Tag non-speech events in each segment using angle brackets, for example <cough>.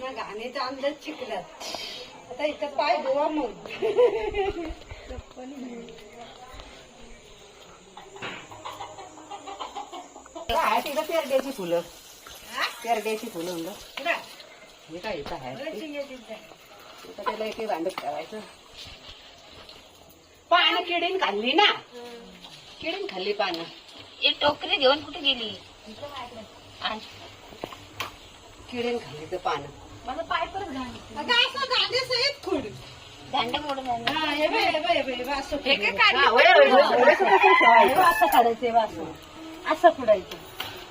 त्यांना गाण्याचा अंदाज शिकलात आता इथं पाय धुवा मग. काय तिथं पेरड्याची फुलं. पेरड्याची फुलं म्हणलं. हे काय इथं आहे. इथं त्याला एक बांधत ठेवायचं. पानं किडीन खाल्ली ना. किडीन खाल्ली पानं. एक टोकरी घेऊन कुठे गेली. किडीन खाल्ली तर पानं. माझा पाय परत घाण आता असं गाण्याचं आहेत खोड. दांडा मोड झाला हा हे बघ हे बघ हे बघ हे बघ असं खोड. हा, असं तसंच ठेवायचं. बघ असं काढायचं हे बघ असं. असं खुडायचं.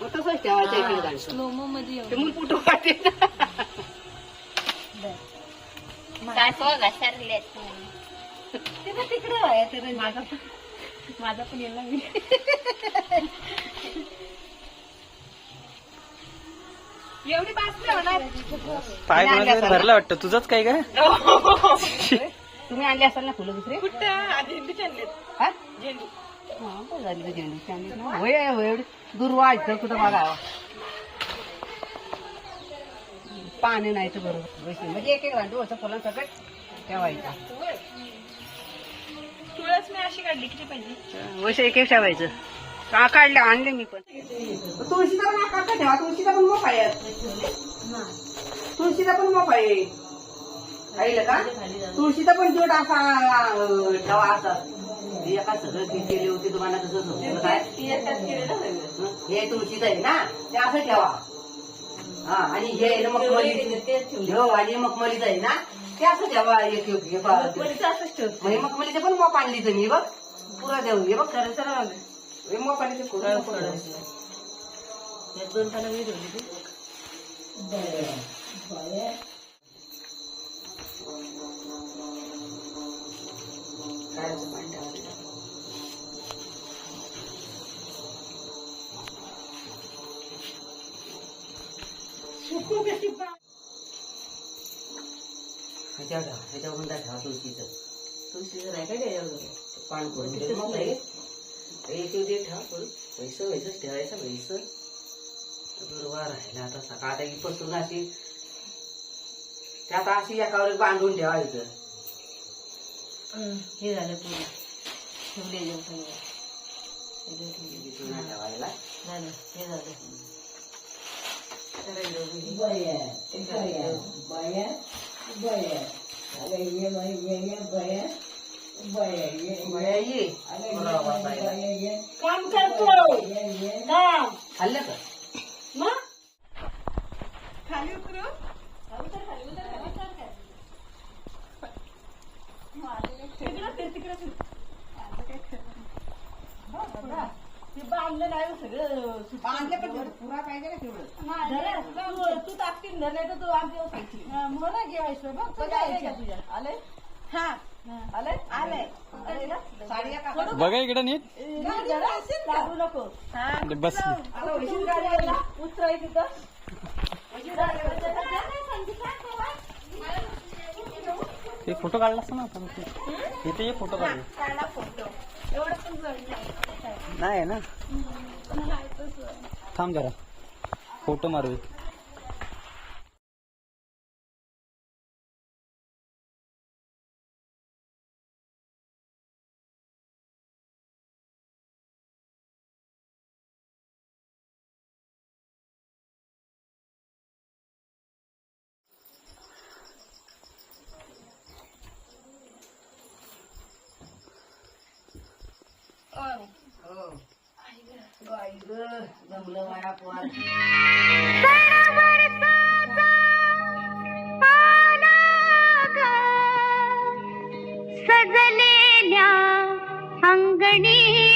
मग तसंच ठेवायचं इकडे गाणं. मोमो मध्ये ते मूल बघ तिकडे आहे माझा पण येणार मी <laughs> एवढी बासरी होणार. पाय कोणाचा भरला वाटतं. तुझंच काय काय तुम्ही आणले असाल ना फुलं दुसरे? कुठं? हा? हा, बरं झाली तर झेंडूची आणली ना. होय, होय, एवढी दुर्वा इथं कुठं बघावं पाणी नाही तर बरोबर. वैसे म्हणजे एक एक रांडू असं फुलं सकट ठेवायचा तुळस मी अशी काढली किती पाहिजे? वैसे एक एक ठेवायचं. का काढले आणले मी पण. तुळशीचा पण आकार का ठेवा तुळशीचा पण मोप आहे. तुळशीचा पण मोप आहे. पाहिलं का? तुळशीचा पण जोड असा ठेवा असा. हे एका सगळं ते केले होते तुम्हाला तसंच होतं काय? हं? हे तुळशीचं आहे ना? ते असं ठेवा. हा आणि हे मखमली हो आणि मखमलीचं आहे ना? ते असं ठेवा एक मखमलीचं पण मोप आणली तुम्ही बघ. पुरा देऊ हे बघ. खरं सरळ हे मोप आणली ते पुरा दोन पानं मी ठेवली काढायचं पाणी ठेवायचं सुकू कशी पा- ह्याच्यावर ठेवा ह्याच्यावर गुंडा ठेवा तुळशीचं तुळशीचं नाही काय त्याच्यावर पान करून ठेवा. मग हे एक एक दे ठेवा करून व्हायचं व्हायचंच ठेवायचं व्हायचं बरोबर राहिला आता सकाळ आता इपासून अशी त्यात अशी एकावर एक बांधून ठेवायचं हे झालं पूर्ण ठेवले जेवण ठेवायला झालं हे झालं. बया ये बरोबर बाई. काम करतो काम. खाल्लं का? मग? ते बांधलं नाही हो सगळं. बांधलं पण तेवढं. पुरा पाहिजे ना तेवढं. धरा, तू- तू टाकतील धर नाही तर तू आमच्या मला घेवायचं बघ. तुझं आले का तुझ्या? आले हा. बघा इकडे नीट? लागू नको. बस. उतराय तिथं. एक फोटो काढला असता ना आपण? इथे एक फोटो काढला. नाही. आहे ना? थांब जरा. फोटो मारू जमलं माया सजलेल्या अंगणी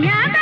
घ्या